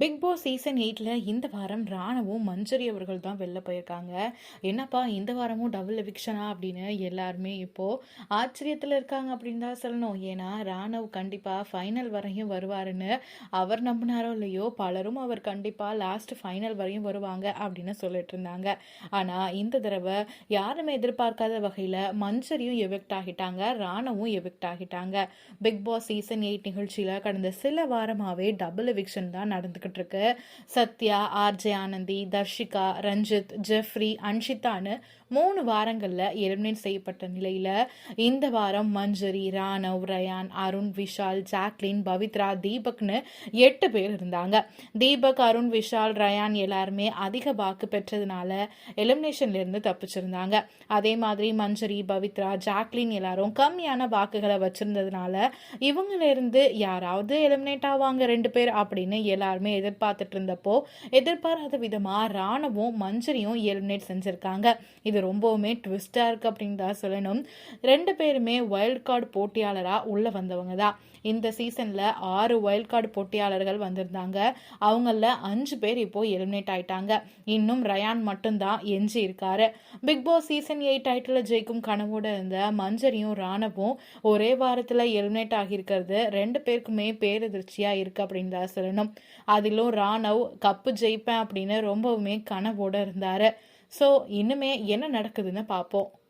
Big Boss season எயிட்டில் இந்த வாரம் ராணவும் மஞ்சரி அவர்கள் தான் வெளில போயிருக்காங்க. என்னப்பா இந்த வாரமும் டபுள் எவிக்ஷனா அப்படின்னு எல்லாருமே இப்போது ஆச்சரியத்தில் இருக்காங்க அப்படின்னு தான் சொல்லணும். ஏன்னா ராணவ் கண்டிப்பாக ஃபைனல் வரையும் வருவாருன்னு அவர் நம்பினாரோ இல்லையோ பலரும் அவர் கண்டிப்பாக லாஸ்ட் ஃபைனல் வரையும் வருவாங்க அப்படின்னு சொல்லிட்டு இருந்தாங்க. ஆனால் இந்த தடவை யாருமே எதிர்பார்க்காத வகையில் மஞ்சரியும் எவிக்ட் ஆகிட்டாங்க ராணவும் எவிக்ட் ஆகிட்டாங்க. பிக் பாஸ் சீசன் எயிட் நிகழ்ச்சியில் கடந்த சில வாரமாகவே டபுள் எவிக்ஷன் தான் நடந்துக்கிட்டு இருக்கு சத்யா ஆர்ஜே ஆனந்தி தர்ஷிகா ரஞ்சித் ஜெஃப்ரி அன்ஷிதான்னு மூணு வாரங்களில் எலிமினேட் செய்யப்பட்ட நிலையில் இந்த வாரம் மஞ்சரி ராணவ் ரயான் அருண் விஷால் ஜாக்லின் பவித்ரா தீபக்னு எட்டு பேர் இருந்தாங்க. தீபக் அருண் விஷால் ரயான் எல்லாருமே அதிக வாக்கு பெற்றதுனால எலிமினேஷன்லேருந்து தப்பிச்சிருந்தாங்க. அதே மாதிரி மஞ்சரி பவித்ரா ஜாக்லின் எல்லாரும் கம்மியான வாக்குகளை வச்சிருந்ததுனால இவங்கள இருந்து யாராவது எலிமினேட் ஆவாங்க ரெண்டு பேர் அப்படின்னு எல்லாருமே எதிர்பார்த்துட்டு இருந்தப்போ எதிர்பாராத விதமாக ராணவும் மஞ்சரியும் எலிமினேட் செஞ்சுருக்காங்க. இது ரொம்பவுமே ட்விஸ்டாக இருக்குது அப்படின்னு தான் சொல்லணும். ரெண்டு பேருமே வைல்ட் கார்டு போட்டியாளராக உள்ளே வந்தவங்க தான். இந்த சீசனில் ஆறு வைல்ட் கார்டு போட்டியாளர்கள் வந்திருந்தாங்க. அவங்கள அஞ்சு பேர் இப்போது எலிமினேட் ஆயிட்டாங்க. இன்னும் ரயான் மட்டும்தான் எஞ்சி இருக்காரு. Bigg Boss season eight title ஜெயிக்கும் கனவோட இருந்த மஞ்சரியும் ராணவும் ஒரே வாரத்தில் எலிமினேட் ஆகியிருக்கிறது. ரெண்டு பேருக்குமே பேரதிர்ச்சியாக இருக்குது அப்படின்னு தான் சொல்லணும். அதிலும் ராணவ் கப்பு ஜெயிப்பேன் அப்படின்னு ரொம்பவுமே கனவோட இருந்தார். ஸோ இன்னுமே என்ன நடக்குதுன்னு பார்ப்போம்.